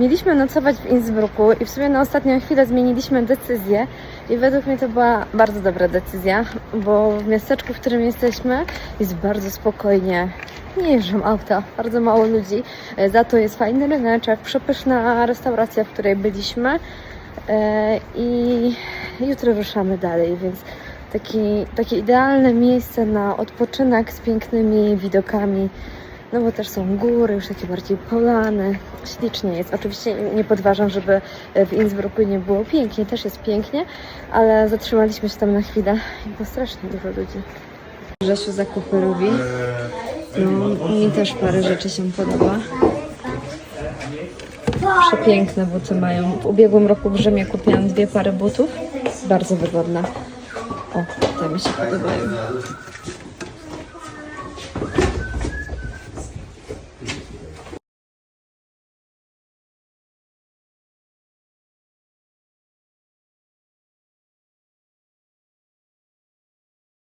Mieliśmy nocować w Innsbrucku i w sumie na ostatnią chwilę zmieniliśmy decyzję i według mnie to była bardzo dobra decyzja, bo w miasteczku, w którym jesteśmy jest bardzo spokojnie. Nie jeżdżą auta, bardzo mało ludzi. E, Za to jest fajny ryneczek, przepyszna restauracja, w której byliśmy. E, I jutro ruszamy dalej, więc taki, takie idealne miejsce na odpoczynek z pięknymi widokami. No bo też są góry, już takie bardziej polany. Ślicznie jest. Oczywiście nie podważam, żeby w Innsbrucku nie było pięknie, też jest pięknie, ale zatrzymaliśmy się tam na chwilę i było strasznie dużo ludzi. Grzesiu zakupy robi. No, mi też parę rzeczy się podoba. Przepiękne buty mają. W ubiegłym roku w Rzymie kupiłam dwie pary butów. Bardzo wygodne. O, te mi się podobają.